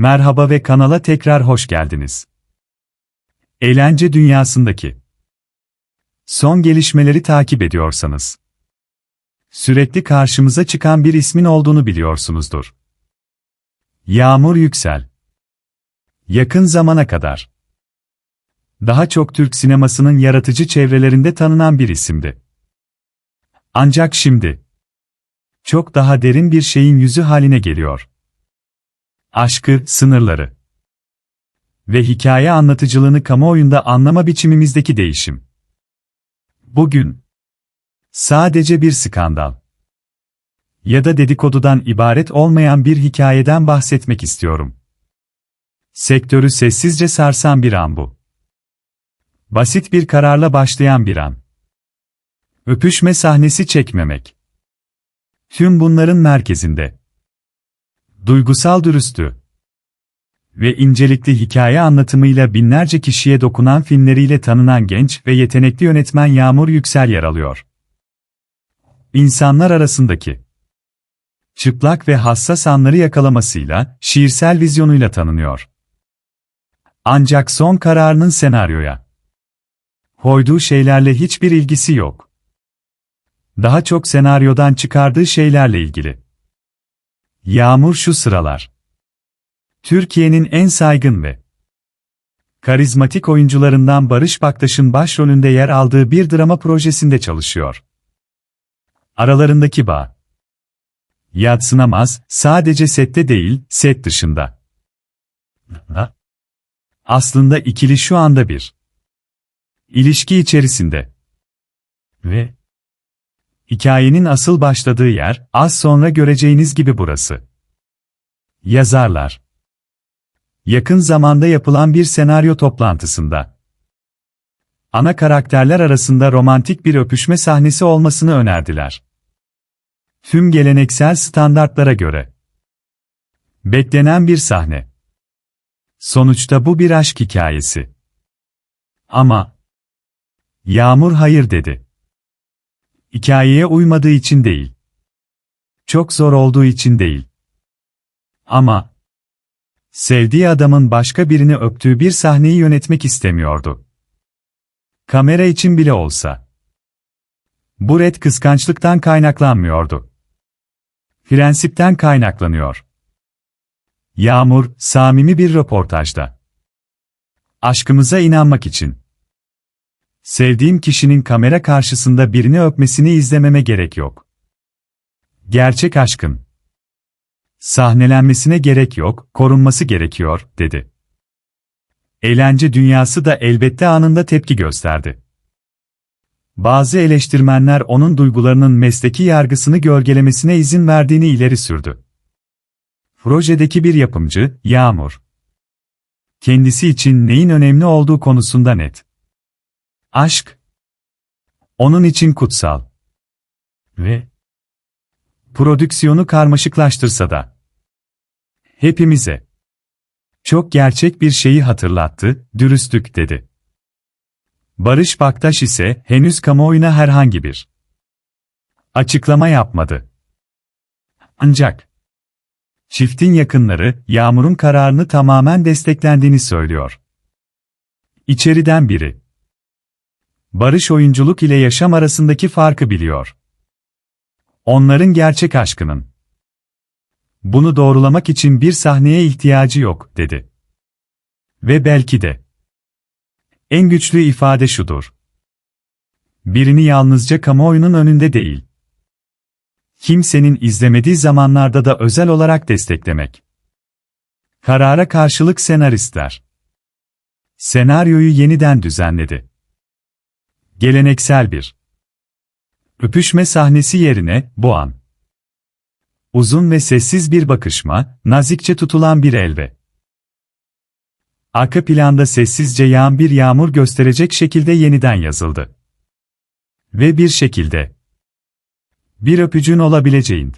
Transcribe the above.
Merhaba ve kanala tekrar hoş geldiniz. Eğlence dünyasındaki son gelişmeleri takip ediyorsanız sürekli karşımıza çıkan bir ismin olduğunu biliyorsunuzdur. Yağmur Yüksel Yakın zamana kadar daha çok Türk sinemasının yaratıcı çevrelerinde tanınan bir isimdi. Ancak şimdi çok daha derin bir şeyin yüzü haline geliyor. Aşkı, sınırları ve hikaye anlatıcılığını kamuoyunda anlama biçimimizdeki değişim. Bugün sadece bir skandal ya da dedikodudan ibaret olmayan bir hikayeden bahsetmek istiyorum. Sektörü sessizce sarsan bir an bu. Basit bir kararla başlayan bir an. Öpüşme sahnesi çekmemek. Tüm bunların merkezinde. Duygusal dürüstlü ve incelikli hikaye anlatımıyla binlerce kişiye dokunan filmleriyle tanınan genç ve yetenekli yönetmen Yağmur Yüksel yer alıyor. İnsanlar arasındaki çıplak ve hassas anları yakalamasıyla, şiirsel vizyonuyla tanınıyor. Ancak son kararının senaryoya koyduğu şeylerle hiçbir ilgisi yok. Daha çok senaryodan çıkardığı şeylerle ilgili. Yağmur şu sıralar. Türkiye'nin en saygın ve karizmatik oyuncularından Barış Baktaş'ın başrolünde yer aldığı bir drama projesinde çalışıyor. Aralarındaki bağ yadsınamaz, sadece sette değil, set dışında. Aslında ikili şu anda bir ilişki içerisinde. Ve hikayenin asıl başladığı yer, az sonra göreceğiniz gibi burası. Yazarlar Yakın zamanda yapılan bir senaryo toplantısında ana karakterler arasında romantik bir öpüşme sahnesi olmasını önerdiler. Tüm geleneksel standartlara göre beklenen bir sahne. Sonuçta bu bir aşk hikayesi. Ama Yağmur hayır dedi. Hikayeye uymadığı için değil. Çok zor olduğu için değil. Ama sevdiği adamın başka birini öptüğü bir sahneyi yönetmek istemiyordu. Kamera için bile olsa. Bu red kıskançlıktan kaynaklanmıyordu. Prensipten kaynaklanıyor. Yağmur, samimi bir röportajda. Aşkımıza inanmak için. Sevdiğim kişinin kamera karşısında birini öpmesini izlememe gerek yok. Gerçek aşkın. Sahnelenmesine gerek yok, korunması gerekiyor, dedi. Eğlence dünyası da elbette anında tepki gösterdi. Bazı eleştirmenler onun duygularının mesleki yargısını gölgelemesine izin verdiğini ileri sürdü. Projedeki bir yapımcı, Yağmur. Kendisi için neyin önemli olduğu konusunda net. Aşk. Onun için kutsal. Ve prodüksiyonu karmaşıklaştırsa da hepimize çok gerçek bir şeyi hatırlattı, dürüstlük dedi. Barış Baktaş ise henüz kamuoyuna herhangi bir açıklama yapmadı. Ancak çiftin yakınları Yağmur'un kararını tamamen desteklendiğini söylüyor. İçeriden biri Barış oyunculuk ile yaşam arasındaki farkı biliyor. Onların gerçek aşkının. Bunu doğrulamak için bir sahneye ihtiyacı yok, dedi. Ve belki de. En güçlü ifade şudur. Birini yalnızca kamuoyunun önünde değil. Kimsenin izlemediği zamanlarda da özel olarak desteklemek. Karara karşılık senaristler. Senaryoyu yeniden düzenledi. Geleneksel bir öpüşme sahnesi yerine bu an. Uzun ve sessiz bir bakışma, nazikçe tutulan bir el ve arka planda sessizce yağan bir yağmur gösterecek şekilde yeniden yazıldı. Ve bir şekilde bir öpücüğün olabileceğin